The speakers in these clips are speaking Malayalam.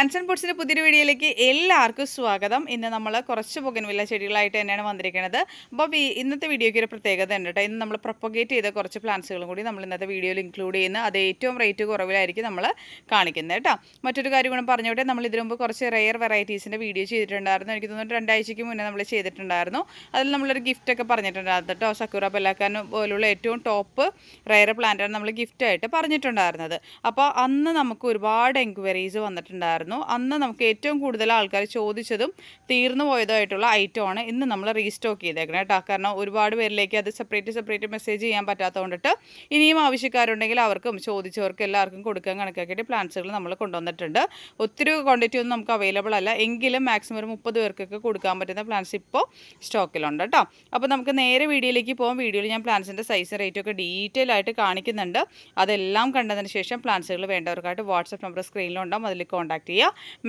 പ്ലാന്റ്സ് ആൻഡ് പൊട്സിന്റെ പുതിയൊരു വീഡിയോയിലേക്ക് എല്ലാവർക്കും സ്വാഗതം. ഇന്ന് നമ്മൾ കുറച്ച് പുകൻവില്ല ചെടികളായിട്ട് തന്നെയാണ് വന്നിരിക്കുന്നത്. അപ്പോൾ ഇന്നത്തെ വീഡിയോയ്ക്ക് ഒരു പ്രത്യേകത ഉണ്ട് കേട്ടോ. ഇന്ന് നമ്മൾ പ്രൊപ്പഗേറ്റ് ചെയ്ത കുറച്ച് പ്ലാന്റ്സുകളും കൂടി നമ്മൾ ഇന്നത്തെ വീഡിയോയിൽ ഇൻക്ലൂഡ് ചെയ്യുന്ന അത് ഏറ്റവും റേറ്റ് കുറവിലായിരിക്കും നമ്മൾ കാണിക്കുന്നത് കേട്ടോ. മറ്റൊരു കാര്യം കൂടെ പറഞ്ഞോട്ടെ. നമ്മൾ ഇതിനു മുമ്പ് കുറച്ച് റെയർ വെറൈറ്റീസിന്റെ വീഡിയോ ചെയ്തിട്ടുണ്ടായിരുന്നു. എനിക്ക് തോന്നുന്നു രണ്ടാഴ്ചയ്ക്ക് മുന്നേ നമ്മൾ ചെയ്തിട്ടുണ്ടായിരുന്നു. അതിൽ നമ്മളൊരു ഗിഫ്റ്റ് ഒക്കെ പറഞ്ഞിട്ടുണ്ടായിരുന്നു കേട്ടോ. സക്കൂറ പെല്ലാക്കാൻ പോലുള്ള ഏറ്റവും ടോപ്പ് റെയർ പ്ലാന്റാണ് നമ്മൾ ഗിഫ്റ്റായിട്ട് പറഞ്ഞിട്ടുണ്ടായിരുന്നത്. അപ്പോൾ അന്ന് നമുക്ക് ഒരുപാട് എൻക്വയറീസ് വന്നിട്ടുണ്ടായിരുന്നു. അന്ന് നമുക്ക് ഏറ്റവും കൂടുതൽ ആൾക്കാർ ചോദിച്ചതും തീർന്നു പോയതായിട്ടുള്ള ആണ് ഇന്ന് നമ്മൾ റീസ്റ്റോക്ക് ചെയ്തേക്കണം കേട്ടോ. കാരണം ഒരുപാട് പേരിലേക്ക് അത് സെപ്പറേറ്റ് സെപ്പറേറ്റ് മെസ്സേജ് ചെയ്യാൻ പറ്റാത്തതുകൊണ്ടിട്ട് ഇനിയും ആവശ്യക്കാരുണ്ടെങ്കിൽ അവർക്കും ചോദിച്ചവർക്ക് എല്ലാവർക്കും കൊടുക്കാൻ കണക്കാക്കിയിട്ട് പ്ലാന്റ്സുകൾ നമ്മൾ കൊണ്ടുവന്നിട്ടുണ്ട്. ഒത്തിരി ക്വാണ്ടിറ്റി ഒന്നും നമുക്ക് അവൈലബിൾ അല്ല. എങ്കിലും മാക്സിമം ഒരു മുപ്പത് പേർക്കൊക്കെ കൊടുക്കാൻ പറ്റുന്ന പ്ലാന്റ്സ് ഇപ്പോൾ സ്റ്റോക്കിലുണ്ട് കേട്ടോ. അപ്പോൾ നമുക്ക് നേരെ വീഡിയോയിലേക്ക് പോകാം വീഡിയോയിൽ ഞാൻ പ്ലാന്റ്സിന്റെ സൈസ് റേറ്റ് ഒക്കെ ഡീറ്റെയിൽ ആയിട്ട് കാണിക്കുന്നുണ്ട്. അതെല്ലാം കണ്ടതിന് ശേഷം പ്ലാന്റ്സുകൾ വേണ്ടവർക്കായിട്ട് വാട്സപ്പ് നമ്പർ സ്ക്രീനിലുണ്ടാവും അതിൽ കോൺടാക്ട് ചെയ്യുക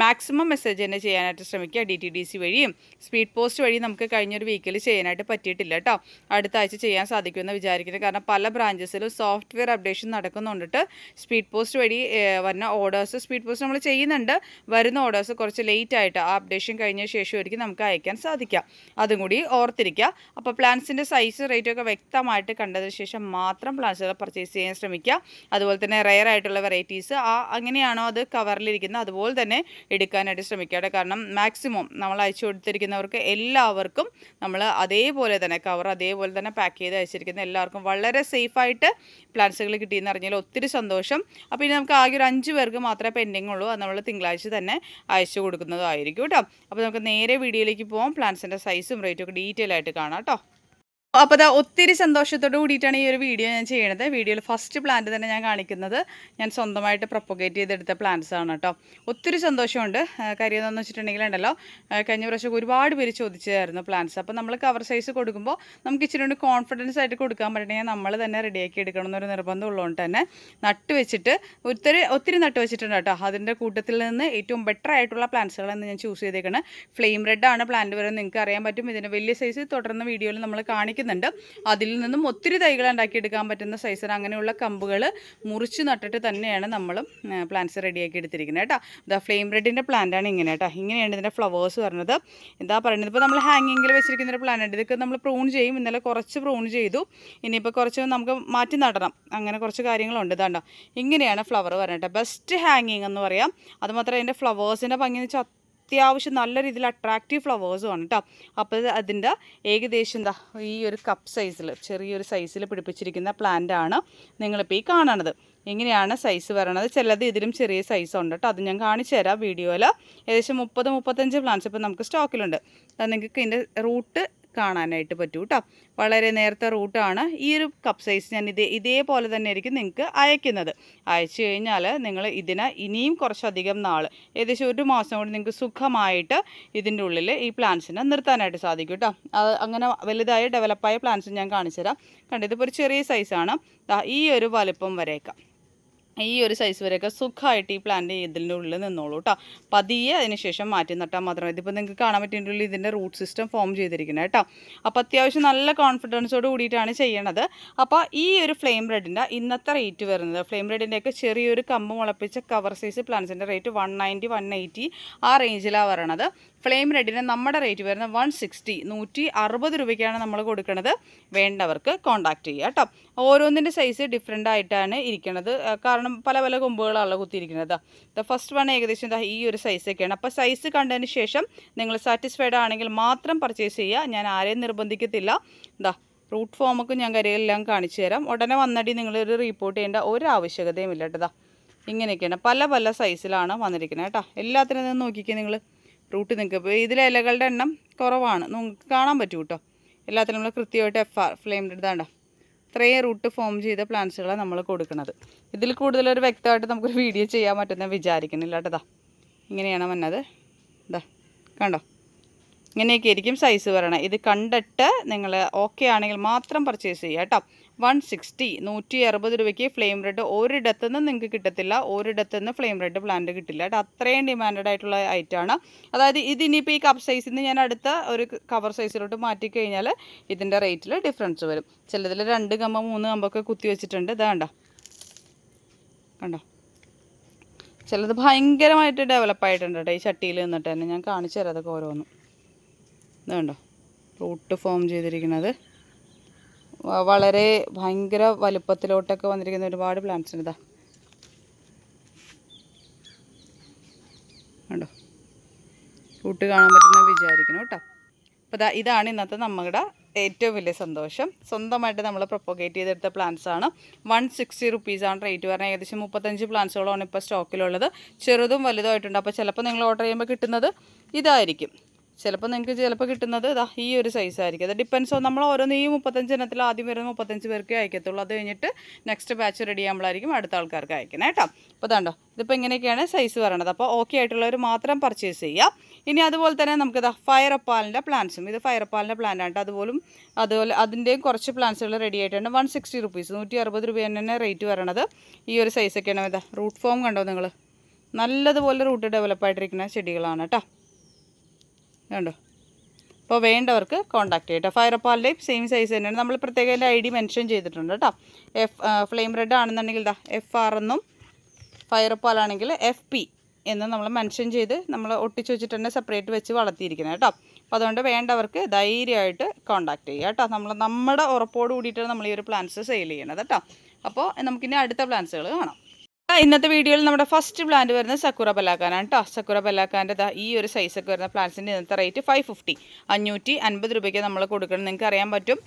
മാക്സിമം മെസ്സേജ് തന്നെ ചെയ്യാനായിട്ട് ശ്രമിക്കുക ഡി ടി ഡി സി വഴിയും. സ്പീഡ് പോസ്റ്റ് വഴി നമുക്ക് കഴിഞ്ഞൊരു വീക്കിൽ ചെയ്യാനായിട്ട് പറ്റിയിട്ടില്ല കേട്ടോ. അടുത്ത ആഴ്ച ചെയ്യാൻ സാധിക്കുമെന്ന് വിചാരിക്കുന്നത് കാരണം പല ബ്രാഞ്ചസിലും സോഫ്റ്റ്വെയർ അപ്ഡേഷൻ നടക്കുന്നുണ്ടിട്ട് സ്പീഡ് പോസ്റ്റ് വഴി വരുന്ന ഓർഡേഴ്സ് സ്പീഡ് പോസ്റ്റ് നമ്മൾ ചെയ്യുന്നുണ്ട്. വരുന്ന ഓർഡേഴ്സ് കുറച്ച് ലേറ്റ് ആയിട്ട് ആ അപ്ഡേഷൻ കഴിഞ്ഞ ശേഷമായിരിക്കും നമുക്ക് അയക്കാൻ സാധിക്കുക അതും കൂടി ഓർത്തിരിക്കുക. അപ്പോൾ പ്ലാൻസിന്റെ സൈസ് റേറ്റും ഒക്കെ വ്യക്തമായിട്ട് കണ്ടതിന് ശേഷം മാത്രം പ്ലാൻസുകൾ പർച്ചേസ് ചെയ്യാൻ ശ്രമിക്കുക. അതുപോലെ തന്നെ റയർ ആയിട്ടുള്ള വെറൈറ്റീസ് ആ അങ്ങനെയാണോ അത് കവറിലിരിക്കുന്നത് അതുപോലെ തന്നെ എടുക്കാനായിട്ട് ശ്രമിക്കുക. കേട്ടോ. കാരണം മാക്സിമം നമ്മൾ അയച്ചു കൊടുത്തിരിക്കുന്നവർക്ക് എല്ലാവർക്കും നമ്മൾ അതേപോലെ തന്നെ കവർ അതേപോലെ തന്നെ പാക്ക് ചെയ്ത് അയച്ചിരിക്കുന്ന എല്ലാവർക്കും വളരെ സേഫായിട്ട് പ്ലാൻസുകൾ കിട്ടിയെന്ന് അറിഞ്ഞാൽ ഒത്തിരി സന്തോഷം. അപ്പോൾ ഇനി നമുക്ക് ആകെ ഒരു അഞ്ച് പേർക്ക് മാത്രമേ പെൻഡിങ് ഉള്ളൂ. അത് നമ്മൾ തിങ്കളാഴ്ച തന്നെ അയച്ചു കൊടുക്കുന്നതായിരിക്കും കേട്ടോ. അപ്പോൾ നമുക്ക് നേരെ വീഡിയോയിലേക്ക് പോകാം പ്ലാൻസിന്റെ സൈസും റേറ്റും ഒക്കെ ഡീറ്റെയിൽ ആയിട്ട് കാണാം കേട്ടോ. അപ്പോൾ അതാ ഒത്തിരി സന്തോഷത്തോട് കൂടിയിട്ടാണ് ഈ ഒരു വീഡിയോ ഞാൻ ചെയ്യണത്. വീഡിയോയിൽ ഫസ്റ്റ് പ്ലാന്റ് തന്നെ ഞാൻ കാണിക്കുന്നത്. ഞാൻ സ്വന്തമായിട്ട് പ്രൊപ്പഗേറ്റ് ചെയ്തെടുത്ത പ്ലാന്റ്സ് ആണ് കേട്ടോ ഒത്തിരി സന്തോഷമുണ്ട്. കാര്യം വെച്ചിട്ടുണ്ടെങ്കിൽ ഉണ്ടല്ലോ കഴിഞ്ഞ പ്രാവശ്യം ഒരുപാട് പേര് ചോദിച്ചതായിരുന്നു പ്ലാന്റ്സ് അപ്പോൾ നമ്മൾ കവർ സൈസ് കൊടുക്കുമ്പോൾ നമുക്ക് ഇച്ചിരി കൂടി കോൺഫിഡൻസ് ആയിട്ട് കൊടുക്കാൻ പറ്റണമെങ്കിൽ നമ്മൾ തന്നെ റെഡിയാക്കി എടുക്കണം എന്നൊരു നിർബന്ധം ഉള്ളതുകൊണ്ട് തന്നെ നട്ട് വെച്ചിട്ട് ഒത്തിരി ഒത്തിരി നട്ട് വെച്ചിട്ടുണ്ട് കേട്ടോ അതിന്റെ കൂട്ടത്തിൽ നിന്ന് ഏറ്റവും ബെറ്റർ ആയിട്ടുള്ള പ്ലാന്റ്സുകളെന്ന് ഞാൻ ചൂസ് ചെയ്തേക്കുന്നത് ഫ്ലെയിം റെഡ് ആണ് പ്ലാന്റ് വരെ നിങ്ങൾക്ക് അറിയാൻ പറ്റും. ഇതിന്റെ വലിയ സൈസ് തുടർന്ന് വീഡിയോയിൽ നമ്മൾ കാണിക്കുന്നുണ്ട് അതിൽ നിന്നും ഒത്തിരി തൈകൾ ഉണ്ടാക്കിയെടുക്കാൻ പറ്റുന്ന സൈസിന് അങ്ങനെയുള്ള കമ്പുകൾ മുറിച്ച് നട്ടിട്ട് തന്നെയാണ് നമ്മൾ പ്ലാന്റ്സ് റെഡിയാക്കി എടുത്തിരിക്കുന്നത് കേട്ടോ. ഇതാ ഫ്ലെയിം റെഡിന്റെ ആണ് ഇങ്ങനെ കേട്ടോ. ഇങ്ങനെയാണ് ഇതിന്റെ ഫ്ലവേഴ്സ് വരുന്നത്. എന്താ പറയുന്നത്. ഇപ്പോൾ നമ്മൾ ഹാങ്ങിങ്ങിൽ വെച്ചിരിക്കുന്ന ഒരു പ്ലാന്റ് ഇതൊക്കെ നമ്മൾ പ്രൂൺ ചെയ്യും. ഇന്നലെ കുറച്ച് പ്രൂൺ ചെയ്തു. ഇനിയിപ്പോൾ കുറച്ച് നമുക്ക് മാറ്റി നടണം. അങ്ങനെ കുറച്ച് കാര്യങ്ങളുണ്ട്. ഇതാണ്ടോ. ഇങ്ങനെയാണ് ഫ്ലവർ വരുന്നത് ബെസ്റ്റ് ഹാങ്ങിങ് എന്ന് പറയാം. അതുമാത്രം അതിന്റെ ഫ്ലവേഴ്സിന്റെ ഭംഗി എന്ന് വെച്ചാൽ അത്യാവശ്യം നല്ല രീതിയിൽ അട്രാക്റ്റീവ് ഫ്ലവേഴ്സും ആണ് കേട്ടോ അപ്പോൾ അതിന്റെ ഏകദേശം എന്താ ഈ ഒരു കപ്പ് സൈസിൽ ചെറിയൊരു സൈസിൽ പിടിപ്പിച്ചിരിക്കുന്ന പ്ലാന്റ് ആണ് നിങ്ങളിപ്പോൾ ഈ കാണണത്. ഇങ്ങനെയാണ് സൈസ് വരണത്. ചിലത് ഇതിലും ചെറിയ സൈസ് ഉണ്ട് കേട്ടോ അത് ഞാൻ കാണിച്ചു തരാം വീഡിയോയിൽ. ഏകദേശം മുപ്പത് മുപ്പത്തഞ്ച് പ്ലാന്റ്സ് ഇപ്പോൾ നമുക്ക് സ്റ്റോക്കിലുണ്ട് നിങ്ങൾക്ക് ഇതിന്റെ റൂട്ട് കാണാനായിട്ട് പറ്റൂ കേട്ടോ വളരെ നേരത്തെ റൂട്ടാണ് ഈ ഒരു കപ്പ് സൈസ് ഞാൻ ഇതേ ഇതേപോലെ തന്നെ ആയിരിക്കും നിങ്ങൾക്ക് അയക്കുന്നത്. അയച്ചു കഴിഞ്ഞാൽ നിങ്ങൾ ഇതിന് ഇനിയും കുറച്ചധികം നാൾ ഏകദേശം ഒരു മാസം കൊണ്ട് നിങ്ങൾക്ക് സുഖമായിട്ട് ഇതിന്റെ ഉള്ളിൽ ഈ പ്ലാന്റ്സിനെ നിർത്താനായിട്ട് സാധിക്കും കേട്ടോ അങ്ങനെ വലുതായ ഡെവലപ്പായ പ്ലാന്റ്സ് ഞാൻ കാണിച്ചു തരാം കണ്ടോ ഇതിപ്പോൾ ഒരു ചെറിയ സൈസാണ് ഈ ഒരു വലുപ്പം വരേക്കാം. ഈ ഒരു സൈസ് വരെയൊക്കെ സുഖമായിട്ട് ഈ പ്ലാന്റ് ഇതിന്റെ ഉള്ളിൽ നിന്നോളൂ കേട്ടോ പതിയെ അതിന് ശേഷം മാറ്റി നട്ടാൽ മാത്രമേ ഇതിപ്പോൾ നിങ്ങൾക്ക് കാണാൻ പറ്റുന്നുള്ളിൽ ഇതിന്റെ റൂട്ട് സിസ്റ്റം ഫോം ചെയ്തിരിക്കുന്നത് കേട്ടോ അപ്പോൾ അത്യാവശ്യം നല്ല കോൺഫിഡൻസോട് കൂടിയിട്ടാണ് ചെയ്യണത്. അപ്പോൾ ഈ ഒരു ഫ്ലെയിം റെഡിന്റെ ഇന്നത്തെ റേറ്റ് വരുന്നത് ഫ്ലെയിം റെഡിന്റെയൊക്കെ ചെറിയൊരു കമ്പ് മുളപ്പിച്ച cover size പ്ലാന്റ്സിന്റെ rate one ninety one eighty ആ റേഞ്ചിലാണ് വരണത്. ഫ്ലെയിം റെഡിന് നമ്മുടെ റേറ്റ് വരുന്നത് വൺ സിക്സ്റ്റി നൂറ്റി അറുപത് രൂപയ്ക്കാണ് നമ്മൾ കൊടുക്കുന്നത് വേണ്ടവർക്ക് കോൺടാക്റ്റ് ചെയ്യുക കേട്ടോ ഓരോന്നിന്റെ സൈസ് ഡിഫറെന്റ് ആയിട്ടാണ് ഇരിക്കുന്നത് കാരണം പല പല കൊമ്പുകളാണല്ലോ കുത്തിയിരിക്കുന്നത്. ദ ഫസ്റ്റ് വൺ ഏകദേശം ദാ ഈ ഒരു സൈസൊക്കെയാണ് അപ്പോൾ സൈസ് കണ്ടതിന് ശേഷം നിങ്ങൾ സാറ്റിസ്ഫൈഡ് ആണെങ്കിൽ മാത്രം പർച്ചേസ് ചെയ്യുക. ഞാൻ ആരെയും നിർബന്ധിക്കത്തില്ല. എന്താ റൂട്ട് ഫോമൊക്കെ ഞാൻ കരയെല്ലാം കാണിച്ചു തരാം. ഉടനെ വന്നടി നിങ്ങളൊരു റിപ്പോർട്ട് ചെയ്യേണ്ട ഒരു ആവശ്യകതയും ഇല്ല ഇങ്ങനെയൊക്കെയാണ്. പല പല സൈസിലാണ് വന്നിരിക്കുന്നത് കേട്ടോ. എല്ലാത്തിനും നിന്ന് നോക്കിക്കേ നിങ്ങൾ റൂട്ട് നിങ്ങൾക്ക് ഇപ്പോൾ ഇതിലെ ഇലകളുടെ എണ്ണം കുറവാണ്. നിങ്ങൾക്ക് കാണാൻ പറ്റും കേട്ടോ. എല്ലാത്തിനും നമ്മൾ കൃത്യമായിട്ട് എഫ് ആർ ഫ്ലെയിം ഇതാണ്ടോ ഇത്രയും റൂട്ട് ഫോം ചെയ്ത പ്ലാന്റ്സുകളാണ് നമ്മൾ കൊടുക്കുന്നത് ഇതിൽ കൂടുതലൊരു വ്യക്തമായിട്ട് നമുക്കൊരു വീഡിയോ ചെയ്യാൻ പറ്റുന്ന വിചാരിക്കുന്നില്ല കേട്ടോ ഇങ്ങനെയാണ് വന്നത്? ഇതാ കണ്ടോ? ഇങ്ങനെയൊക്കെ ആയിരിക്കും സൈസ് വരണം. ഇത് കണ്ടിട്ട് നിങ്ങൾ ഓക്കെ ആണെങ്കിൽ മാത്രം പർച്ചേസ് ചെയ്യുക കേട്ടോ. വൺ സിക്സ്റ്റി നൂറ്റി അറുപത് രൂപയ്ക്ക് ഫ്ലെയിം റെഡ്. ഒരിടത്തു നിന്ന് നിങ്ങൾക്ക് കിട്ടത്തില്ല ഒരിടത്തു നിന്ന് ഫ്ലെയിം റെഡ് പ്ലാന്റ് കിട്ടില്ല. കേട്ടോ അത്രയും ഡിമാൻഡ് ആയിട്ടുള്ള ഐറ്റമാണ് അതായത് ഇതിനിപ്പോൾ ഈ കപ്പ് സൈസിൽ നിന്ന് ഞാൻ അടുത്ത ഒരു കവർ സൈസിലോട്ട് മാറ്റി കഴിഞ്ഞാൽ ഇതിന്റെ റേറ്റിൽ ഡിഫറൻസ് വരും. ചിലതിൽ രണ്ട് കമ്പ മൂന്ന് കമ്പൊക്കെ കുത്തി വെച്ചിട്ടുണ്ട്. ഇതാ കണ്ടോ? കണ്ടോ? ചിലത് ഭയങ്കരമായിട്ട് ഡെവലപ്പ് ആയിട്ടുണ്ട് ഈ ചട്ടിയിൽ നിന്നിട്ട് തന്നെ. ഞാൻ കാണിച്ചു തരാം അതൊക്കെ ഓരോന്നും. ഇതുണ്ടോ റൂട്ട് ഫോം ചെയ്തിരിക്കുന്നത്. വളരെ ഭയങ്കര വലുപ്പത്തിലോട്ടൊക്കെ വന്നിരിക്കുന്ന ഒരുപാട് പ്ലാന്റ്സ് ഉണ്ട് ഇതാ കണ്ടോ? കൂട്ട് കാണാൻ പറ്റുന്ന വിചാരിക്കണം കേട്ടോ. അപ്പോൾ ഇതാ ഇതാണ് ഇന്നത്തെ നമ്മുടെ ഏറ്റവും വലിയ സന്തോഷം. സ്വന്തമായിട്ട് നമ്മൾ പ്രൊപ്പോഗേറ്റ് ചെയ്തെടുത്ത പ്ലാന്റ്സ് ആണ്. വൺ സിക്സ്റ്റി റുപ്പീസാണ് റേറ്റ് പറഞ്ഞാൽ ഏകദേശം മുപ്പത്തഞ്ച് പ്ലാന്റ്സുകളാണ് ഇപ്പോൾ സ്റ്റോക്കിലുള്ളത് ചെറുതും വലുതുമായിട്ടുണ്ട് അപ്പോൾ ചിലപ്പോൾ നിങ്ങൾ ഓർഡർ ചെയ്യുമ്പോൾ കിട്ടുന്നത് ഇതായിരിക്കും. ചിലപ്പോൾ നിങ്ങൾക്ക് ചിലപ്പോൾ കിട്ടുന്നത് ഇതാ ഈ ഒരു സൈസായിരിക്കും അത് ഡിപ്പെൻസ് നമ്മൾ ഓരോന്ന് ഈ മുപ്പത്തഞ്ച് ഇനത്തിൽ ആദ്യം വരുന്ന മുപ്പത്തഞ്ച് പേർക്കേ അയക്കത്തുള്ളൂ. അത് കഴിഞ്ഞിട്ട് നെക്സ്റ്റ് ബാച്ച് റെഡി ചെയ്യുമ്പോഴായിരിക്കും അടുത്ത ആൾക്കാർക്ക് അയക്കുന്നത് കേട്ടോ അപ്പോൾ ഇതാണ്ടോ ഇതിപ്പോൾ ഇങ്ങനെയൊക്കെയാണ് സൈസ് പറയണത്. അപ്പോൾ ഓക്കെ ആയിട്ടുള്ളവർ മാത്രം പർച്ചേസ് ചെയ്യാം. ഇനി അതുപോലെ തന്നെ നമുക്ക് ഇതാ ഫയർ അപ്പാലിന്റെ പ്ലാന്റ്സും ഇത് ഫയർ അപ്പാലിന്റെ പ്ലാന്റ് ആണ് ട്ടോ. അതുപോലും അതുപോലെ അതിന്റെയും കുറച്ച് പ്ലാന്റ്സുകൾ റെഡി ആയിട്ടുണ്ട്. വൺ സിക്സ്റ്റി റുപ്പീസ് നൂറ്റി അറുപത് രൂപ തന്നെ റേറ്റ് വരണത് ഈ ഒരു സൈസൊക്കെയാണ് ഇതാ റൂട്ട് ഫോം കണ്ടോ നിങ്ങൾ നല്ലതുപോലെ റൂട്ട് ഡെവലപ്പ് ആയിട്ടിരിക്കുന്ന ചെടികളാണ് കേട്ടോ കണ്ടോ? അപ്പോൾ വേണ്ടവർക്ക് കോൺടാക്ട് ചെയ്യട്ടോ ഫയർപാലിന്റെയും സെയിം സൈസ് തന്നെയാണ്. നമ്മൾ പ്രത്യേക ഐ ഡി മെൻഷൻ ചെയ്തിട്ടുണ്ട് കേട്ടോ. എഫ് ഫ്ലെയിം റെഡ് ആണെന്നുണ്ടെങ്കിൽ ഇതാ എഫ് ആർ എന്നും ആണെങ്കിൽ എഫ് പി എന്ന് നമ്മൾ മെൻഷൻ ചെയ്ത് നമ്മൾ ഒട്ടിച്ചു വെച്ചിട്ട് തന്നെ സെപ്പറേറ്റ് വെച്ച് വളർത്തിയിരിക്കുന്നത് കേട്ടോ. അപ്പോൾ അതുകൊണ്ട് വേണ്ടവർക്ക് ധൈര്യമായിട്ട് കോൺടാക്ട് ചെയ്യുക കേട്ടോ. നമ്മൾ നമ്മുടെ ഉറപ്പോട് കൂടിയിട്ടാണ് നമ്മൾ ഈ ഒരു പ്ലാന്റ്സ് സെയിൽ ചെയ്യണത് കേട്ടോ. അപ്പോൾ നമുക്കിനി അടുത്ത പ്ലാന്റ്സുകൾ കാണാം. ഇന്നത്തെ വീഡിയോയിൽ നമ്മുടെ ഫസ്റ്റ് പ്ലാന്റ് വരുന്നത് സക്കുറ ബലാക്കാനാണ് കേട്ടോ സക്കുറ ബലാക്കാന്റെ ഈ ഒരു സൈസൊക്കെ വരുന്ന പ്ലാന്റ്സിന്റെ ഇന്നത്തെ റേറ്റ് ഫൈവ് ഫിഫ്റ്റി അഞ്ഞൂറ്റി അൻപത് രൂപയ്ക്ക് നമ്മൾ കൊടുക്കണം. നിങ്ങൾക്ക് അറിയാൻ പറ്റും.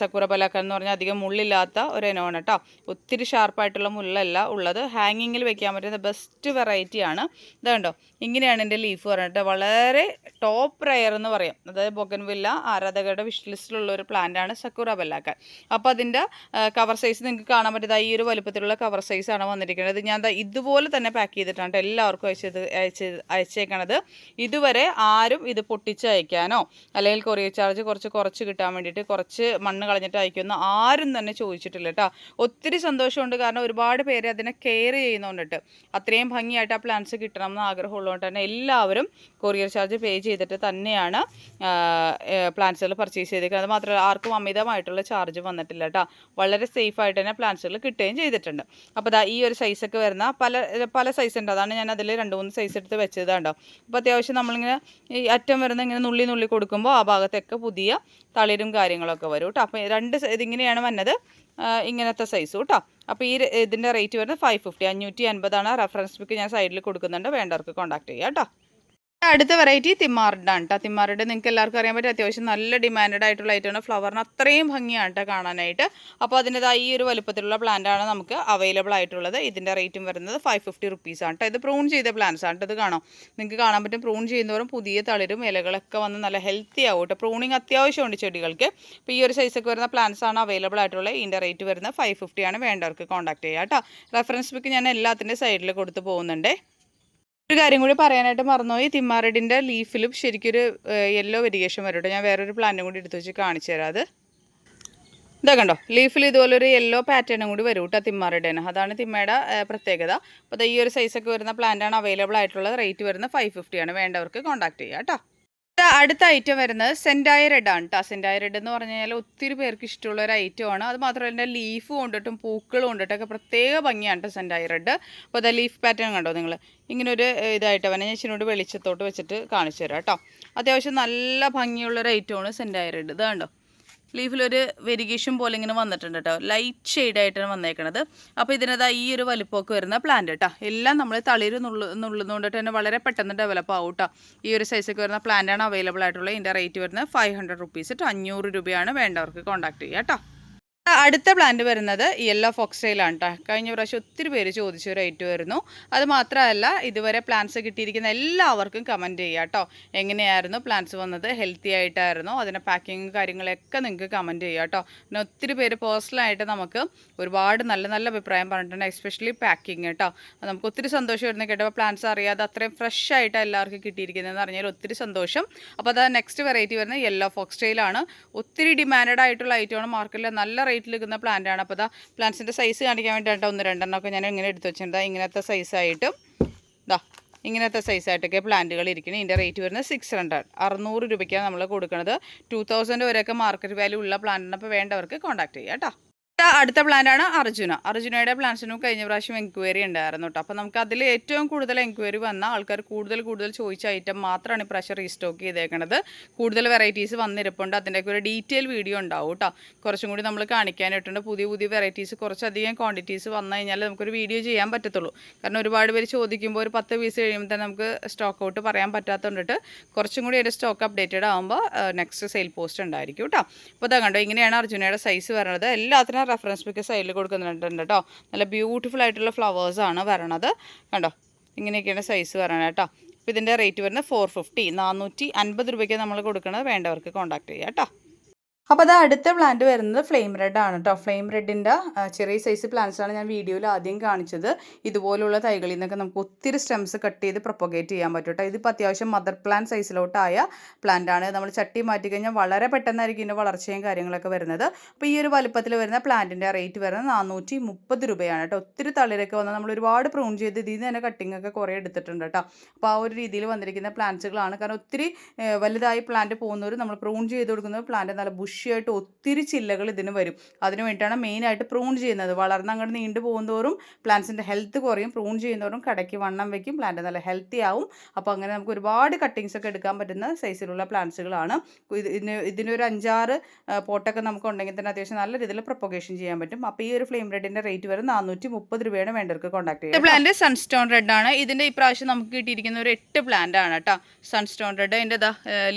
സക്കൂറ ബലാക്കാൻ എന്ന് പറഞ്ഞാൽ അധികം മുള്ളില്ലാത്ത ഒരു ഇനമാണ് കേട്ടോ ഒത്തിരി ഷാർപ്പായിട്ടുള്ള മുള്ളല്ല ഉള്ളത്. ഹാങ്ങിങ്ങിൽ വെക്കാൻ പറ്റുന്ന ബെസ്റ്റ് വെറൈറ്റിയാണ് ഇതുണ്ടോ ഇങ്ങനെയാണ് എന്റെ ലീഫ് പറഞ്ഞിട്ട് വളരെ ടോപ്പ് റയർ എന്ന് പറയാം. അതായത് ബൊഗൻവില്ല ആരാധകരുടെ വിഷ് ലിസ്റ്റിലുള്ള ഒരു പ്ലാന്റാണ് സക്കുറ ബലാക്കാൻ അപ്പോൾ അതിന്റെ കവർ സൈസ് നിങ്ങൾക്ക് കാണാൻ പറ്റുന്നത് ഈ ഒരു വലുപ്പത്തിലുള്ള കവർ സൈസാണ് വന്നിരിക്കുന്നത്. ഞാൻ ഇതുപോലെ തന്നെ പാക്ക് ചെയ്തിട്ടാണ് ട്ടോ എല്ലാവർക്കും അയച്ചത് അയച്ച് അയച്ചേക്കണത്. ഇതുവരെ ആരും ഇത് പൊട്ടിച്ച് അയക്കാനോ അല്ലെങ്കിൽ കൊറിയർ ചാർജ് കുറച്ച് കുറച്ച് കിട്ടാൻ വേണ്ടിയിട്ട് കുറച്ച് മണ്ണ് കളഞ്ഞിട്ട് അയക്കുമെന്ന് ആരും തന്നെ ചോദിച്ചിട്ടില്ല കേട്ടോ ഒത്തിരി സന്തോഷമുണ്ട്. കാരണം ഒരുപാട് പേര് അതിനെ കെയർ ചെയ്യുന്നതുകൊണ്ടിട്ട് അത്രയും ഭംഗിയായിട്ട് ആ പ്ലാന്റ്സ് കിട്ടണം എന്ന് ആഗ്രഹമുള്ളതുകൊണ്ട് തന്നെ എല്ലാവരും കൊറിയർ ചാർജ് പേ ചെയ്തിട്ട് തന്നെയാണ് പ്ലാന്റ്സുകൾ പർച്ചേസ് ചെയ്തേക്കുന്നത്. അത് മാത്രമല്ല ആർക്കും അമിതമായിട്ടുള്ള ചാർജ് വന്നിട്ടില്ല കേട്ടോ വളരെ സേഫായിട്ട് തന്നെ പ്ലാന്റ്സുകൾ കിട്ടുകയും ചെയ്തിട്ടുണ്ട്. അപ്പോൾ ഈ ഒരു സൈസൊക്കെ വരുന്ന പല പല സൈസ് ഉണ്ട്. അതാണ് ഞാൻ അതിൽ രണ്ട് മൂന്ന് സൈസ് എടുത്ത് വെച്ചത് കേട്ടോ അപ്പോൾ അത്യാവശ്യം നമ്മളിങ്ങനെ ഈ അറ്റം വരുന്ന ഇങ്ങനെ നുള്ളി നുള്ളി കൊടുക്കുമ്പോൾ ആ ഭാഗത്തൊക്കെ പുതിയ തളിരും കാര്യങ്ങളൊക്കെ വരും കേട്ടോ അപ്പോൾ രണ്ട് ഇതിങ്ങനെയാണ് വന്നത്. ഇങ്ങനത്തെ സൈസ് കേട്ടോ അപ്പോൾ ഈ ഇതിന്റെ റേറ്റ് വരുന്നത് ഫൈവ് ഫിഫ്റ്റി അഞ്ഞൂറ്റി അൻപതാണ് റെഫറൻസ് ബുക്ക് ഞാൻ സൈഡിൽ കൊടുക്കുന്നുണ്ട്. വേണ്ടവർക്ക് കോൺടാക്ട് ചെയ്യാം കേട്ടോ അടുത്ത വെറൈറ്റി തിമ്മാറിഡാണ് കേട്ടോ തിമ്മാറിഡ് നിങ്ങൾക്ക് എല്ലാവർക്കും അറിയാൻ പറ്റും അത്യാവശ്യം നല്ല ഡിമാൻഡ് ആയിട്ടുള്ള ഐറ്റമാണ് ഫ്ലവറിന് അത്രയും ഭംഗിയാണ് കേട്ടോ കാണാനായിട്ട്. അപ്പോൾ അതിന്റെതായ ഈ ഒരു വലുപ്പത്തിലുള്ള പ്ലാന്റ് ആണ് നമുക്ക് അവൈലബിൾ ആയിട്ടുള്ളത്. ഇതിന്റെ റേറ്റും വരുന്നത് ഫൈവ് ഫിഫ്റ്റി റുപ്പീസ് ആണ് കേട്ടോ ഇത് പ്രൂൺ ചെയ്ത പ്ലാന്റ്സ് ആണ് ഇത് കാണാം? നിങ്ങൾക്ക് കാണാൻ പറ്റും പ്രൂൺ ചെയ്യുന്നവരും പുതിയ തളിരും ഇലകളൊക്കെ വന്ന് നല്ല ഹെൽത്തി ആവും കേട്ടോ പ്രൂണിങ് അത്യാവശ്യമുണ്ട് ചെടികൾക്ക്. ഇപ്പോൾ ഈ ഒരു സൈസൊക്കെ വരുന്ന പ്ലാന്റ്സ് ആണ് അവൈലബിൾ ആയിട്ടുള്ളത്. ഇതിന്റെ റേറ്റ് വരുന്നത് ഫൈവ് ഫിഫ്റ്റിയാണ് വേണ്ടവർക്ക് കോൺടാക്ട് ചെയ്യുക കേട്ടോ റെഫറൻസ് ബുക്ക് ഞാൻ എല്ലാത്തിന്റെ സൈഡിൽ കൊടുത്തു പോകുന്നുണ്ട്. ഒരു കാര്യം കൂടി പറയാനായിട്ട് മറന്നുപോയി. തിമ്മാറഡിന്റെ ലീഫിലും ശരിക്കൊരു യെല്ലോ വെരിഗേഷൻ വരും ഞാൻ വേറൊരു പ്ലാന്റും കൂടി എടുത്തു വെച്ച് കാണിച്ചു തരാം അത്. ഇതാ കണ്ടോ? ലീഫിൽ ഇതുപോലെ ഒരു യെല്ലോ പാറ്റേണും കൂടി വരും കേട്ടോ തിമ്മാറഡേന് അതാണ് തിമ്മയുടെ പ്രത്യേകത. അപ്പോൾ ഈ ഒരു സൈസൊക്കെ വരുന്ന പ്ലാന്റാണ് അവൈലബിൾ ആയിട്ടുള്ളത്. റേറ്റ് വരുന്നത് ഫൈവ് ഫിഫ്റ്റിയാണ് വേണ്ടവർക്ക് കോൺടാക്ട് ചെയ്യാം കേട്ടോ അടുത്ത ഐറ്റം വരുന്നത് സെന്റായ റെഡ് ആണ് കേട്ടോ സെന്റായ റെഡ് എന്ന് പറഞ്ഞു കഴിഞ്ഞാൽ ഒത്തിരി പേർക്ക് ഇഷ്ടമുള്ള ഒരു ഐറ്റമാണ് അത് മാത്രമല്ല ലീഫ് കൊണ്ടിട്ടും പൂക്കൾ കൊണ്ടിട്ടൊക്കെ പ്രത്യേക ഭംഗിയാണ് കേട്ടോ സെന്റായ റെഡ് അപ്പോൾ അത് ലീഫ് പാറ്റേൺ കണ്ടോ നിങ്ങൾ ഇങ്ങനെ ഒരു ഇതായിട്ട് അവനെ ഞാൻ ഇച്ചിനോട് വെളിച്ചത്തോട്ട് വെച്ചിട്ട് കാണിച്ചു തരാം കേട്ടോ അത്യാവശ്യം നല്ല ഭംഗിയുള്ളൊരു ഐറ്റമാണ് സെന്റായ റെഡ് ഇത് കണ്ടോ? ലീഫിലൊരു വെരിഗേഷൻ പോലെ ഇങ്ങനെ വന്നിട്ടുണ്ട് കേട്ടോ. ലൈറ്റ് ഷെയ്ഡായിട്ടാണ് വന്നേക്കണത്. അപ്പോൾ ഇതിനതാ ഈ ഒരു വലിപ്പമൊക്കെ വരുന്ന പ്ലാന്റ് കേട്ടോ. എല്ലാം നമ്മൾ തളിര് നുള്ളു നുള്ളുന്നതുകൊണ്ടിട്ട് തന്നെ വളരെ പെട്ടെന്ന് ഡെവലപ്പ് ആവും കേട്ടോ. ഈ ഒരു സൈസൊക്കെ വരുന്ന പ്ലാന്റ് ആണ് അവൈലബിൾ ആയിട്ടുള്ളത്. ഇതിന്റെ റേറ്റ് വരുന്നത് ഫൈവ് ഹൺഡ്രഡ് റുപ്പീസ് കേട്ടോ അഞ്ഞൂറ് രൂപയാണ് വേണ്ടവർക്ക് കോൺടാക്ട് ചെയ്യുക കേട്ടോ. അടുത്ത പ്ലാന്റ് വരുന്നത് യെല്ലോ ഫോക്സ്റ്റൈലാണ് കേട്ടോ കഴിഞ്ഞ പ്രാവശ്യം ഒത്തിരി പേര് ചോദിച്ച ഒരു ഐറ്റം ആയിരുന്നു അത് മാത്രമല്ല ഇതുവരെ പ്ലാന്റ്സ് കിട്ടിയിരിക്കുന്ന എല്ലാവർക്കും കമന്റ് ചെയ്യുക കേട്ടോ എങ്ങനെയായിരുന്നു പ്ലാന്റ്സ് വന്നത്? ഹെൽത്തി ആയിട്ടായിരുന്നു? അതിന്റെ പാക്കിങ് കാര്യങ്ങളൊക്കെ നിങ്ങൾക്ക് കമന്റ് ചെയ്യുക കേട്ടോ പിന്നെ ഒത്തിരി പേര് പേഴ്സണലായിട്ട് നമുക്ക് ഒരുപാട് നല്ല നല്ല അഭിപ്രായം പറഞ്ഞിട്ടുണ്ട് എസ്പെഷ്യലി പാക്കിങ് കേട്ടോ നമുക്ക് ഒത്തിരി സന്തോഷം വരുന്നത് കേട്ടോ പ്ലാന്റ്സ് അറിയാതെ അത്രയും ഫ്രഷ് ആയിട്ട് എല്ലാവർക്കും കിട്ടിയിരിക്കുന്നതെന്ന് പറഞ്ഞാൽ ഒത്തിരി സന്തോഷം. അപ്പോൾ അത് നെക്സ്റ്റ് വെറൈറ്റി വരുന്നത് യെല്ലോ ഫോക്സ്റ്റൈലാണ് ഒത്തിരി ഡിമാൻഡ് ആയിട്ടുള്ള ഐറ്റമാണ് മാർക്കറ്റിൽ നല്ല റേറ്റിൽ നിൽക്കുന്ന പ്ലാന്റ് ആണ്. അപ്പോൾ ഇതാ പ്ലാന്റ്സിന്റെ സൈസ് കാണിക്കാൻ വേണ്ടിയിട്ട് ഒന്ന് രണ്ടെണ്ണമൊക്കെ ഞാൻ ഇങ്ങനെ എടുത്ത് വെച്ചിട്ടുണ്ട്. ഇങ്ങനത്തെ സൈസായിട്ടും ഇതാ ഇങ്ങനത്തെ സൈസായിട്ടൊക്കെ പ്ലാന്റുകൾ ഇരിക്കുന്നത് ഇതിന്റെ റേറ്റ് വരുന്നത് സിക്സ് ഹൺഡ്രഡ് അറുന്നൂറ് രൂപയ്ക്കാണ് നമ്മൾ കൊടുക്കുന്നത് ടു തൗസൻഡ് വരെയൊക്കെ മാർക്കറ്റ് വാല്യൂ ഉള്ള പ്ലാന്റിന് അപ്പോൾ വേണ്ടവർക്ക് കോൺടാക്ട് ചെയ്യാം കേട്ടോ. അടുത്ത പ്ലാന്റാണ് അർജുന. അർജുനയുടെ പ്ലാന്റ്സിനും കഴിഞ്ഞ പ്രാവശ്യം എൻക്വയറി ഉണ്ടായിരുന്നു കേട്ടോ അപ്പോൾ നമുക്ക് അതിൽ ഏറ്റവും കൂടുതൽ എൻക്വയറി വന്ന ആൾക്കാർ കൂടുതൽ കൂടുതൽ ചോദിച്ച ഐറ്റം മാത്രമാണ് ഇപ്രാവശ്യം റീസ്റ്റോക്ക് ചെയ്തേക്കണത്. കൂടുതൽ വെറൈറ്റീസ് വന്നിരിപ്പുണ്ട്. അതിന്റെയൊക്കെ ഒരു ഡീറ്റെയിൽ വീഡിയോ ഉണ്ടാവും കേട്ടോ കുറച്ചും കൂടി നമ്മൾ കാണിക്കാനായിട്ടുണ്ട്. പുതിയ പുതിയ വെറൈറ്റീസ് കുറച്ചധികം ക്വാണ്ടിറ്റീസ് വന്നു കഴിഞ്ഞാൽ നമുക്കൊരു വീഡിയോ ചെയ്യാൻ പറ്റത്തുള്ളൂ. കാരണം ഒരുപാട് പേര് ചോദിക്കുമ്പോൾ ഒരു പത്ത് പീസ് കഴിയുമ്പോൾ തന്നെ നമുക്ക് സ്റ്റോക്ക് ഔട്ട് പറയാൻ പറ്റാത്തതുകൊണ്ടിട്ട് കുറച്ചും കൂടി ഒരു സ്റ്റോക്ക് അപ്ഡേറ്റഡ് ആകുമ്പോൾ നെക്സ്റ്റ് സെയിൽ പോസ്റ്റ് ഉണ്ടായിരിക്കും കേട്ടോ അപ്പോൾ ഇതാ കണ്ടോ ഇങ്ങനെയാണ് അർജുനയുടെ സൈസ് വരുന്നത് എല്ലാത്തിനും റെഫറൻസ് പിക്ക് സൈഡിൽ കൊടുക്കുന്നുണ്ട് കേട്ടോ നല്ല ബ്യൂട്ടിഫുൾ ആയിട്ടുള്ള ഫ്ലവേഴ്സാണ് വരണത്. കണ്ടോ? ഇങ്ങനെയൊക്കെയാണ് സൈസ് വരണത് കേട്ടോ അപ്പോൾ ഇതിന്റെ റേറ്റ് വരുന്നത് ഫോർ ഫിഫ്റ്റി നാനൂറ്റി അൻപത് രൂപയ്ക്ക് നമ്മൾ കൊടുക്കുന്നത് വേണ്ടവർക്ക് കോൺടാക്ട് ചെയ്യാം കേട്ടോ അപ്പോൾ അത് അടുത്ത പ്ലാന്റ് വരുന്നത് ഫ്ലെയിം റെഡ് ആണ് കേട്ടോ ഫ്ലെയിം റെഡിന്റെ ചെറിയ സൈസ് പ്ലാന്റ്സ് ആണ് ഞാൻ വീഡിയോയിൽ ആദ്യം കാണിച്ചത്. ഇതുപോലുള്ള തൈകളിൽ നിന്നൊക്കെ നമുക്ക് ഒത്തിരി സ്റ്റെംസ് കട്ട് ചെയ്ത് പ്രൊപ്പഗേറ്റ് ചെയ്യാൻ പറ്റും കേട്ടോ ഇതിപ്പോൾ അത്യാവശ്യം മദർ പ്ലാൻ സൈസിലോട്ടായ പ്ലാന്റ് ആണ്. നമ്മൾ ചട്ടി മാറ്റി കഴിഞ്ഞാൽ വളരെ പെട്ടെന്നായിരിക്കും ഇതിന്റെ വളർച്ചയും കാര്യങ്ങളൊക്കെ വരുന്നത്. അപ്പോൾ ഈ ഒരു വലുപ്പത്തിൽ വരുന്ന പ്ലാന്റിന്റെ റേറ്റ് വരുന്നത് നാനൂറ്റി മുപ്പത് രൂപയാണ് കേട്ടോ ഒത്തിരി തളിരൊക്കെ വന്ന് നമ്മൾ ഒരുപാട് പ്രൂൺ ചെയ്ത് ഇതിൽ നിന്ന് തന്നെ കട്ടിംഗ് ഒക്കെ കുറേ എടുത്തിട്ടുണ്ട് കേട്ടോ അപ്പോൾ ആ ഒരു രീതിയിൽ വന്നിരിക്കുന്ന പ്ലാന്റ്സുകളാണ് കാരണം ഒത്തിരി വലുതായി പ്ലാന്റ് പോകുന്നവർ നമ്മൾ പ്രൂൺ ചെയ്ത് കൊടുക്കുന്നത് പ്ലാന്റ് നല്ല ബുഷിയായിട്ട് ഒത്തിരി ചില്ലകൾ ഇതിന് വരും. അതിന് വേണ്ടിയിട്ടാണ് മെയിനായിട്ട് പ്രൂൺ ചെയ്യുന്നത്. വളർന്ന് അങ്ങോട്ട് നീണ്ടു പോകുന്നതോറും പ്ലാന്റ്സിന്റെ ഹെൽത്ത് കുറയും. പ്രൂൺ ചെയ്യുന്നതോറും കടയ്ക്ക് വണ്ണം വയ്ക്കും പ്ലാന്റ് നല്ല ഹെൽത്തി ആവും. അപ്പോൾ അങ്ങനെ നമുക്ക് ഒരുപാട് കട്ടിങ്സ് ഒക്കെ എടുക്കാൻ പറ്റുന്ന സൈസിലുള്ള പ്ലാന്റ്സുകളാണ് ഇത് ഇതിന് ഇതിനൊരു അഞ്ചാറ് പോട്ടൊക്കെ നമുക്ക് ഉണ്ടെങ്കിൽ തന്നെ അത്യാവശ്യം നല്ല രീതിയിൽ പ്രൊപ്പഗേഷൻ ചെയ്യാൻ പറ്റും. അപ്പോൾ ഈ ഒരു ഫ്ലെയിം റെഡിന്റെ റേറ്റ് വരെ നാനൂറ്റി മുപ്പത് രൂപയാണ് വേണ്ടവർക്ക് കോൺടാക്ട് ചെയ്യുക പ്ലാന്റ് സൺസ്റ്റോൺ റെഡ് ആണ്. ഇതിന്റെ ഇപ്രാവശ്യം നമുക്ക് കിട്ടിയിരിക്കുന്ന ഒരു എട്ട് പ്ലാന്റ് ആണ് കേട്ടോ. സൺസ്റ്റോൺ റെഡ് അതിന്റെ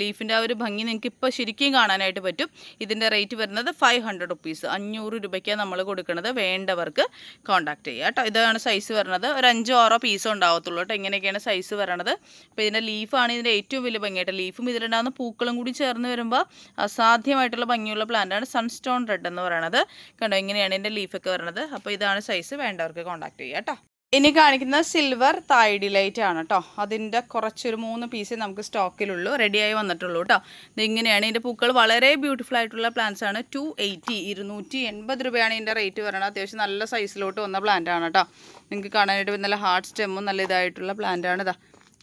ലീഫിന്റെ ആ ഒരു ഭംഗി നിങ്ങൾക്ക് ഇപ്പോൾ ശരിക്കും കാണാനായിട്ട് പറ്റും. ഇതിന്റെ റേറ്റ് വരുന്നത് ഫൈവ് ഹൺഡ്രഡ് റുപ്പീസ്. അഞ്ഞൂറ് രൂപയ്ക്കാണ് നമ്മൾ കൊടുക്കുന്നത്. വേണ്ടവർക്ക് കോൺടാക്ട് ചെയ്യുക കേട്ടോ. ഇതാണ് സൈസ് വരുന്നത്. ഒരു അഞ്ചോ ആറോ പീസോ ഉണ്ടാവത്തുള്ളൂ കേട്ടോ. ഇങ്ങനെയൊക്കെയാണ് സൈസ് വരണത്. അപ്പോൾ ഇതിന്റെ ലീഫാണ് ഇതിന്റെ ഏറ്റവും വലിയ ഭംഗിയായിട്ട് ലീഫും ഇതിലുണ്ടാകുന്ന പൂക്കളും കൂടി ചേർന്ന് വരുമ്പോൾ അസാധ്യമായിട്ടുള്ള ഭംഗിയുള്ള പ്ലാന്റാണ് സൺസ്റ്റോൺ റെഡ് എന്ന് പറയുന്നത്. കണ്ടോ? ഇങ്ങനെയാണ് ഇതിന്റെ ലീഫൊക്കെ വരുന്നത് അപ്പോൾ ഇതാണ് സൈസ് വേണ്ടവർക്ക് കോൺടാക്ട് ചെയ്യുക കേട്ടോ. ഇനി കാണിക്കുന്ന സിൽവർ തായ് ഡിലൈറ്റ് ആണ് കേട്ടോ അതിന്റെ കുറച്ചൊരു മൂന്ന് പീസ് നമുക്ക് സ്റ്റോക്കിലുള്ളൂ റെഡിയായി വന്നിട്ടുള്ളൂ കേട്ടോ ഇതിങ്ങനെയാണ് ഇതിന്റെ പൂക്കൾ വളരെ ബ്യൂട്ടിഫുൾ ആയിട്ടുള്ള പ്ലാന്റ്സ് ആണ്. ടു എയ്റ്റി ഇരുന്നൂറ്റി എൺപത് രൂപയാണ് ഇതിന്റെ റേറ്റ് വരുന്നത്. അത്യാവശ്യം നല്ല സൈസിലോട്ട് വന്ന പ്ലാന്റ് ആണ് കേട്ടോ നിങ്ങൾക്ക് കാണാനായിട്ട് നല്ല ഹാർഡ് സ്റ്റെമ്മും നല്ല ഇതായിട്ടുള്ള പ്ലാന്റ് ആണ് ഇതാ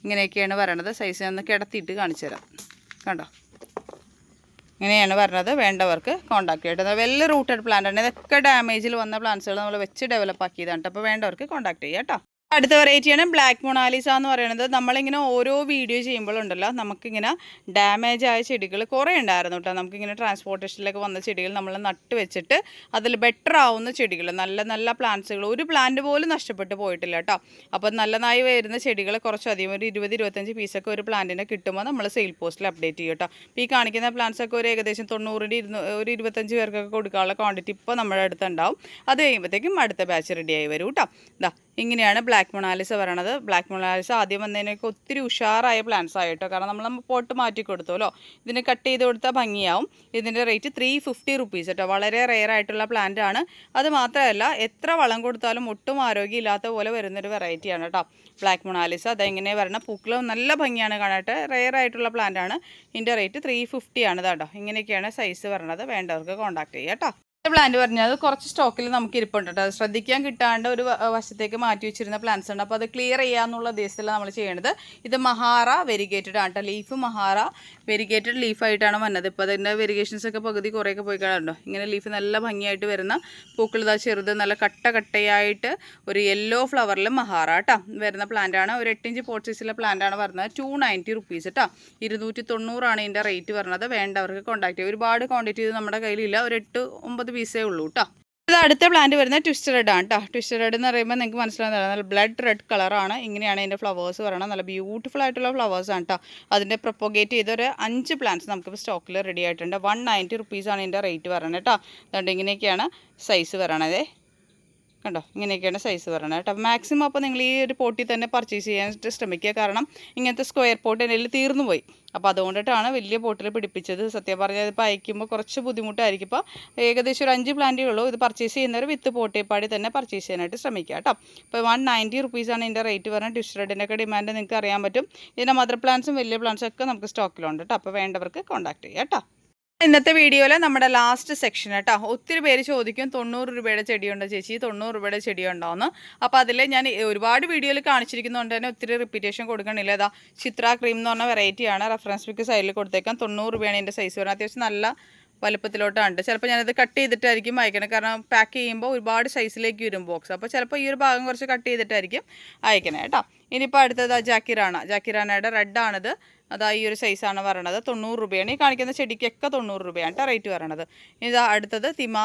ഇങ്ങനെയൊക്കെയാണ് വരണത്. സൈസ് ഒന്ന് കിടത്തിയിട്ട് കാണിച്ചു തരാം കണ്ടോ? ഇങ്ങനെയാണ് പറഞ്ഞത്. വേണ്ടവർക്ക് കോൺടാക്ട് ചെയ്യട്ടെ. വെൽ റൂട്ടഡ് പ്ലാന്റ് ആണ് ഇതൊക്കെ ഡാമേജിൽ വന്ന പ്ലാന്റ്സുകൾ നമ്മൾ വെച്ച് ഡെവലപ്പ് ആക്കിയതാണ് അപ്പോൾ വേണ്ടവർക്ക് കോൺടാക്ട് ചെയ്യാം കേട്ടോ അടുത്ത വെറൈറ്റിയാണ് ബ്ലാക്ക് മൊണാലിസ എന്ന് പറയുന്നത്. നമ്മളിങ്ങനെ ഓരോ വീഡിയോ ചെയ്യുമ്പോഴുണ്ടല്ലോ നമുക്കിങ്ങനെ ഡാമേജ് ആയ ചെടികൾ കുറേ ഉണ്ടായിരുന്നു കേട്ടോ നമുക്കിങ്ങനെ ട്രാൻസ്പോർട്ടേഷനിലൊക്കെ വന്ന ചെടികൾ നമ്മൾ നട്ട് വെച്ചിട്ട് അതിൽ ബെറ്റർ ആവുന്ന ചെടികൾ നല്ല നല്ല പ്ലാന്റ്സുകൾ ഒരു പ്ലാന്റ് പോലും നഷ്ടപ്പെട്ടു പോയിട്ടില്ല കേട്ടോ അപ്പോൾ നല്ലതായി വരുന്ന ചെടികൾ കുറച്ചധികം ഒരു ഇരുപത് ഇരുപത്തഞ്ച് പീസൊക്കെ ഒരു പ്ലാന്റിനെ കിട്ടുമ്പോൾ നമ്മൾ സെയിൽ പോസ്റ്റിൽ അപ്ഡേറ്റ് ചെയ്യും കേട്ടോ ഈ കാണിക്കുന്ന പ്ലാന്റ്സൊക്കെ ഒരു ഏകദേശം തൊണ്ണൂറിന്റെ ഇരുന്നൂ ഒരു ഇരുപത്തഞ്ച് പേർക്കൊക്കെ കൊടുക്കാനുള്ള ക്വാണ്ടിറ്റി ഇപ്പോൾ നമ്മുടെ അടുത്തുണ്ടാവും അത് കഴിയുമ്പോഴത്തേക്കും അടുത്ത ബാച്ച് റെഡിയായി വരും കേട്ടോ ഇതാ ഇങ്ങനെയാണ് ബ്ലാക്ക് മൊണാലിസ പറയണത്. ബ്ലാക്ക് മൊണാലിസ ആദ്യം വന്നതിനൊക്കെ ഒത്തിരി ഉഷാറായ പ്ലാന്റ്സ് ആയിട്ടോ കാരണം നമ്മൾ പോട്ട് മാറ്റി കൊടുത്തുല്ലോ ഇതിന് കട്ട് ചെയ്ത് കൊടുത്താൽ ഭംഗിയാവും. ഇതിന്റെ റേറ്റ് ത്രീ ഫിഫ്റ്റി റുപ്പീസ് കേട്ടോ. വളരെ റെയർ ആയിട്ടുള്ള പ്ലാന്റ് ആണ്. അത് മാത്രമല്ല എത്ര വളം കൊടുത്താലും ഒട്ടും ആരോഗ്യമില്ലാത്ത പോലെ വരുന്നൊരു വെറൈറ്റിയാണ് കേട്ടോ. ബ്ലാക്ക് മൊണാലിസ അതെങ്ങനെ വരണ പൂക്കൾ നല്ല ഭംഗിയാണ് കാണാട്ട് റെയർ ആയിട്ടുള്ള പ്ലാന്റ് ആണ്. ഇതിന്റെ റേറ്റ് ത്രീ ഫിഫ്റ്റി ആണ് കേട്ടോ. ഇങ്ങനെയൊക്കെയാണ് സൈസ് വരണത് വേണ്ടവർക്ക് കോൺടാക്ട് ചെയ്യാം കേട്ടോ. പ്ലാന്റ് അത് കുറച്ച് സ്റ്റോക്കിൽ നമുക്ക് ഇരിപ്പുണ്ട് അത് ശ്രദ്ധിക്കാൻ കിട്ടാണ്ട് ഒരു വശത്തേക്ക് മാറ്റി വെച്ചിരുന്ന പ്ലാന്റ്സ് ഉണ്ട്. അപ്പോൾ അത് ക്ലിയർ ചെയ്യാന്നുള്ള ഉദ്ദേശത്തിലാണ് നമ്മൾ ചെയ്യേണ്ടത് ഇത് മഹാറ വെരിഗേറ്റഡ് ആണ് കേട്ടോ. ലീഫ് മഹാറ വെരിഗേറ്റഡ് ലീഫായിട്ടാണ് വന്നത്. ഇപ്പോൾ അതിന്റെ വെരിഗേഷൻസ് ഒക്കെ പകുതി കുറേയൊക്കെ പോയി കാണാറുണ്ടോ ഇങ്ങനെ ലീഫ് നല്ല ഭംഗിയായിട്ട് വരുന്ന പൂക്കൾ ഇതാ ചെറുത് നല്ല കട്ട കട്ടയായിട്ട് ഒരു യെല്ലോ ഫ്ലവറിൽ മഹാറ കേട്ടോ വരുന്ന പ്ലാന്റ് ആണ്. ഒരു എട്ടിഞ്ച് പോട്ട് സൈസിലെ പ്ലാന്റ് ആണ് വരുന്നത്. ടു നയന്റി റുപ്പീസ് കേട്ടോ. ഇരുന്നൂറ്റി തൊണ്ണൂറാണ് ഇതിന്റെ റേറ്റ് വരുന്നത്. വേണ്ടവർക്ക് കോൺടാക്ട് ചെയ്യുക ഒരുപാട് ക്വാണ്ടിറ്റി നമ്മുടെ കയ്യിലില്ല. ഒരു എട്ട് ഒമ്പത് പീസേ ഉള്ളൂ കേട്ടോ ഇത് അടുത്ത പ്ലാന്റ് വരുന്നത് ട്വിസ്റ്റർ റെഡ് ആണ് കേട്ടോ ട്വിസ്റ്റർ റെഡ് എന്ന് പറയുമ്പോൾ നിങ്ങൾക്ക് മനസ്സിലാകുന്നത് നല്ല ബ്ലഡ് റെഡ് കളറാണ് ഇങ്ങനെയാണ് അതിന്റെ ഫ്ലവേഴ്സ് പറയണത്. നല്ല ബ്യൂട്ടിഫുൾ ആയിട്ടുള്ള ഫ്ലവേഴ്സ് ആണ് കേട്ടോ അതിന്റെ പ്രൊപ്പോഗേറ്റ് ചെയ്ത ഒരു അഞ്ച് പ്ലാന്റ്സ് നമുക്കിപ്പോൾ സ്റ്റോക്കിൽ റെഡി ആയിട്ടുണ്ട്. വൺ നയന്റി റുപ്പീസാണ് ഇതിന്റെ റേറ്റ് പറയുന്നത് കേട്ടോ അതുകൊണ്ട് ഇങ്ങനെയൊക്കെയാണ് സൈസ് പറയണത്. കണ്ടോ? ഇങ്ങനെയൊക്കെയാണ് സൈസ് പറയുന്നത് കേട്ടോ. മാക്സിമം അപ്പോൾ നിങ്ങൾ ഈ ഒരു പോട്ടിൽ തന്നെ പർച്ചേസ് ചെയ്യാനായിട്ട് ശ്രമിക്കുക. കാരണം ഇങ്ങനത്തെ സ്ക്വയർ പോട്ട് എന്റെ തീർന്നു പോയി. അപ്പോൾ അതുകൊണ്ടിട്ടാണ് വലിയ പോട്ടിൽ പിടിപ്പിച്ചത്. സത്യം പറഞ്ഞാൽ ഇതിപ്പോൾ അയക്കുമ്പോൾ കുറച്ച് ബുദ്ധിമുട്ടായിരിക്കും. ഇപ്പോൾ ഏകദേശം ഒരു അഞ്ച് പ്ലാന്റേ ഉള്ളൂ. ഇത് പർച്ചേസ് ചെയ്യുന്നവർ വിത്ത് പോട്ടേപ്പാടി തന്നെ പർച്ചേസ് ചെയ്യാനായിട്ട് ശ്രമിക്കുക കേട്ടോ. ഇപ്പോൾ വൺ നയന്റി റുപ്പീസാണ് ഇതിന്റെ റേറ്റ് പറഞ്ഞാൽ ഡിഷ് ഒക്കെ ഡിമാൻഡ് നിങ്ങൾക്ക് അറിയാൻ പറ്റും. ഇതിന്റെ മദർ പ്ലാന്റ്സും വലിയ പ്ലാന്റ്സും ഒക്കെ നമുക്ക് സ്റ്റോക്കിലുണ്ട് കേട്ടോ. അപ്പോൾ വേണ്ടവർക്ക് കോൺടാക്ട് ചെയ്യാം കേട്ടോ. ഇന്നത്തെ വീഡിയോയിൽ നമ്മുടെ ലാസ്റ്റ് സെക്ഷൻ കേട്ടോ ഒത്തിരി പേര് ചോദിക്കും തൊണ്ണൂറ് രൂപയുടെ ചെടിയുണ്ടോ ചേച്ചി? തൊണ്ണൂറ് രൂപയുടെ ചെടിയുണ്ടോയെന്ന് അപ്പോൾ അതിൽ ഞാൻ ഒരുപാട് വീഡിയോയിൽ കാണിച്ചിരിക്കുന്നതുകൊണ്ട് തന്നെ ഒത്തിരി റിപ്പീറ്റേഷൻ കൊടുക്കണില്ല. ഇതാ ചിത്ര ക്രീം എന്ന് പറഞ്ഞ വെറൈറ്റിയാണ് റെഫറൻസ് ബുക്ക് സൈഡിൽ കൊടുത്തേക്കാം. തൊണ്ണൂറ് രൂപയാണ് എന്റെ സൈസ് വരുന്നത്. അത്യാവശ്യം നല്ല വലുപ്പത്തിലോട്ടാണ്. ചിലപ്പോൾ ഞാനത് കട്ട് ചെയ്തിട്ടായിരിക്കും അയക്കണം. കാരണം പാക്ക് ചെയ്യുമ്പോൾ ഒരുപാട് സൈസിലേക്ക് വരും ബോക്സ് അപ്പോൾ ചിലപ്പോൾ ഈ ഒരു ഭാഗം കുറച്ച് കട്ട് ചെയ്തിട്ടായിരിക്കും അയക്കണേ കേട്ടോ ഇനിയിപ്പോൾ അടുത്തത് ജാക്കിറാണ. ജാക്കിറാനയുടെ റെഡാണിത് അതാ ഈ ഒരു സൈസാണ് പറയണത്. തൊണ്ണൂറ് രൂപയാണ്. ഈ കാണിക്കുന്ന ചെടിക്കൊക്കെ തൊണ്ണൂറ് രൂപയാണ് കേട്ടോ റേറ്റ് പറയണത്. ഇതാ അടുത്തത് തിമ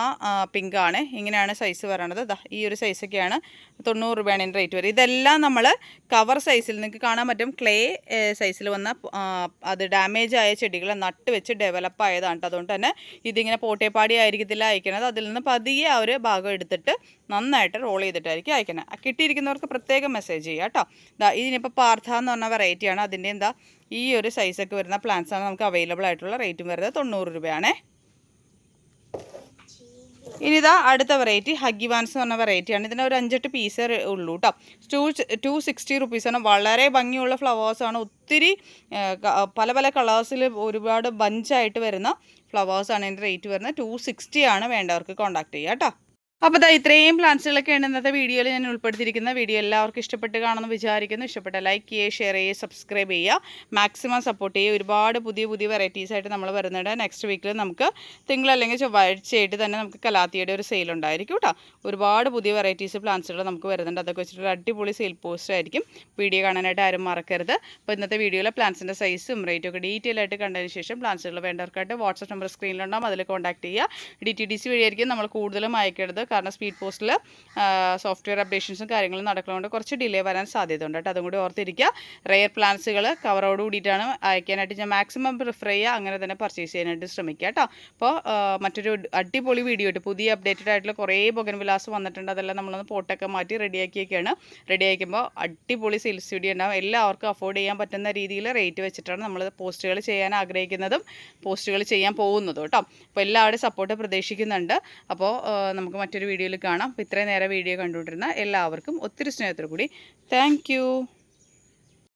ആണ്. ഇങ്ങനെയാണ് സൈസ് പറയണത്. ഇതാ ഈ ഒരു സൈസൊക്കെയാണ് തൊണ്ണൂറ് രൂപയാണ് ഇതിന്റെ റേറ്റ് വരും. ഇതെല്ലാം നമ്മൾ കവർ സൈസിൽ നിങ്ങൾക്ക് കാണാൻ പറ്റും. ക്ലേ സൈസിൽ വന്ന അത് ഡാമേജ് ആയ ചെടികൾ നട്ട് വെച്ച് ഡെവലപ്പ് ആയതാണ്. അതുകൊണ്ട് തന്നെ ഇതിങ്ങനെ പോട്ടേപ്പാടി ആയിരിക്കത്തില്ല അയക്കണത്. അതിൽ നിന്ന് പതിയെ ആ ഒരു ഭാഗം എടുത്തിട്ട് നന്നായിട്ട് റോൾ ചെയ്തിട്ടായിരിക്കും അയക്കണത് കിട്ടിയിരിക്കുന്നവർക്ക് പ്രത്യേകം മെസ്സേജ് ചെയ്യുക കേട്ടോ ഇതാ ഇതിനിപ്പോൾ പാർത്ഥ എന്ന് പറഞ്ഞ വെറൈറ്റിയാണ് അതിന്റെ എന്താ ഈ ഒരു സൈസൊക്കെ വരുന്ന പ്ലാന്റ്സ് ആണ് നമുക്ക് അവൈലബിൾ ആയിട്ടുള്ള റേറ്റും വരുന്നത് തൊണ്ണൂറ് രൂപയാണേ. ഇനി ഇതാ അടുത്ത വെറൈറ്റി ഹഗിവാൻസ് എന്ന് പറഞ്ഞ വെറൈറ്റിയാണ് ഇതിന് ഒരു അഞ്ചെട്ട് പീസേ ഉള്ളൂ കേട്ടോ ടു ടു സിക്സ്റ്റി റുപ്പീസാണ് വളരെ ഭംഗിയുള്ള ഫ്ലവേഴ്സാണ് ഒത്തിരി പല പല കളേഴ്സിൽ ഒരുപാട് ബഞ്ചായിട്ട് വരുന്ന ഫ്ലവേഴ്സാണ് ഇതിന്റെ റേറ്റ് വരുന്നത്. ടു സിക്സ്റ്റി ആണ് വേണ്ടവർക്ക് കോൺടാക്ട് ചെയ്യുക കേട്ടോ അപ്പോൾ ഇതാ ഇത്രയും പ്ലാന്റ്സുകളൊക്കെയാണ് ഇന്നത്തെ വീഡിയോയിൽ ഞാൻ ഉൾപ്പെടുത്തിയിരിക്കുന്ന വീഡിയോ എല്ലാവർക്കും ഇഷ്ടപ്പെട്ട് കാണുമെന്ന് വിചാരിക്കുന്നു. ഇഷ്ടപ്പെട്ട ലൈക്ക് ചെയ്യുക ഷെയർ ചെയ്യുക സബ്സ്ക്രൈബ് ചെയ്യുക. മാക്സിമം സപ്പോർട്ട് ചെയ്യുക. ഒരുപാട് പുതിയ പുതിയ വെറൈറ്റീസ് ആയിട്ട് നമ്മൾ വരുന്നുണ്ട്. നെക്സ്റ്റ് വീക്കിൽ നമുക്ക് തിങ്കൾ അല്ലെങ്കിൽ ചൊവ്വാഴ്ചയായിട്ട് തന്നെ നമുക്ക് കലാത്തിയുടെ ഒരു സെയിൽ ഉണ്ടായിരിക്കും കേട്ടോ ഒരുപാട് പുതിയ വെറൈറ്റീസ് പ്ലാന്റ്സുകൾ നമുക്ക് വരുന്നുണ്ട്. അതൊക്കെ വെച്ചിട്ട് അടിപൊളി സെയിൽ പോസ്റ്റ് ആയിരിക്കും. വീഡിയോ കാണാനായിട്ട് ആരും മറക്കരുത്. അപ്പോൾ ഇന്നത്തെ വീഡിയോയിലെ പ്ലാന്റ്സിന്റെ സൈസും റേറ്റും ഒക്കെ ഡീറ്റെയിൽ ആയിട്ട് കണ്ടതിന് ശേഷം പ്ലാന്റ്സുകൾ വേണ്ടവർക്കായിട്ട് വാട്സപ്പ് നമ്പർ സ്ക്രീനിലുണ്ടാകും അതിൽ കോൺടാക്ട് ചെയ്യുക. ഡി ടി ഡി സി വഴിയായിരിക്കും നമ്മൾ കൂടുതലും അയക്കരുത് കാരണം സ്പീഡ് പോസ്റ്റിൽ സോഫ്റ്റ്വെയർ അപ്ഡേഷൻസും കാര്യങ്ങളും നടക്കുന്നതുകൊണ്ട് കുറച്ച് ഡിലേ വരാൻ സാധ്യതയുണ്ട് കേട്ടോ. അതും കൂടി ഓർത്തിരിക്കുക റെയർ പ്ലാൻസുകൾ കവറോട് കൂടിയിട്ടാണ് അയക്കാനായിട്ട് ഞാൻ മാക്സിമം പ്രിഫർ ചെയ്യുക. അങ്ങനെ തന്നെ പർച്ചേസ് ചെയ്യാനായിട്ട് ശ്രമിക്കുക കേട്ടോ. അപ്പോൾ മറ്റൊരു അടിപൊളി വീഡിയോ ഇട്ട് പുതിയ അപ്ഡേറ്റഡ് ആയിട്ടുള്ള കുറേ ബൊഗൻ വിലാസ് വന്നിട്ടുണ്ട്. അതെല്ലാം നമ്മളൊന്ന് പോട്ടൊക്കെ മാറ്റി റെഡിയാക്കിയൊക്കെയാണ് റെഡി ആക്കുമ്പോൾ അടിപൊളി സെയിൽസ് വീഡിയോ ഉണ്ടാവും എല്ലാവർക്കും അഫോർഡ് ചെയ്യാൻ പറ്റുന്ന രീതിയിൽ റേറ്റ് വെച്ചിട്ടാണ് നമ്മൾ പോസ്റ്റുകൾ ചെയ്യാൻ ആഗ്രഹിക്കുന്നതും പോസ്റ്റുകൾ ചെയ്യാൻ പോകുന്നതും കേട്ടോ. അപ്പോൾ എല്ലാവരുടെയും സപ്പോർട്ട് പ്രതീക്ഷിക്കുന്നുണ്ട്. അപ്പോൾ നമുക്ക് മറ്റൊരു വീഡിയോയിൽ കാണാം. അപ്പോൾ ഇത്രയും നേരം വീഡിയോ കണ്ടുകൊണ്ടിരുന്ന എല്ലാവർക്കും ഒത്തിരി സ്നേഹത്തോടു കൂടി താങ്ക്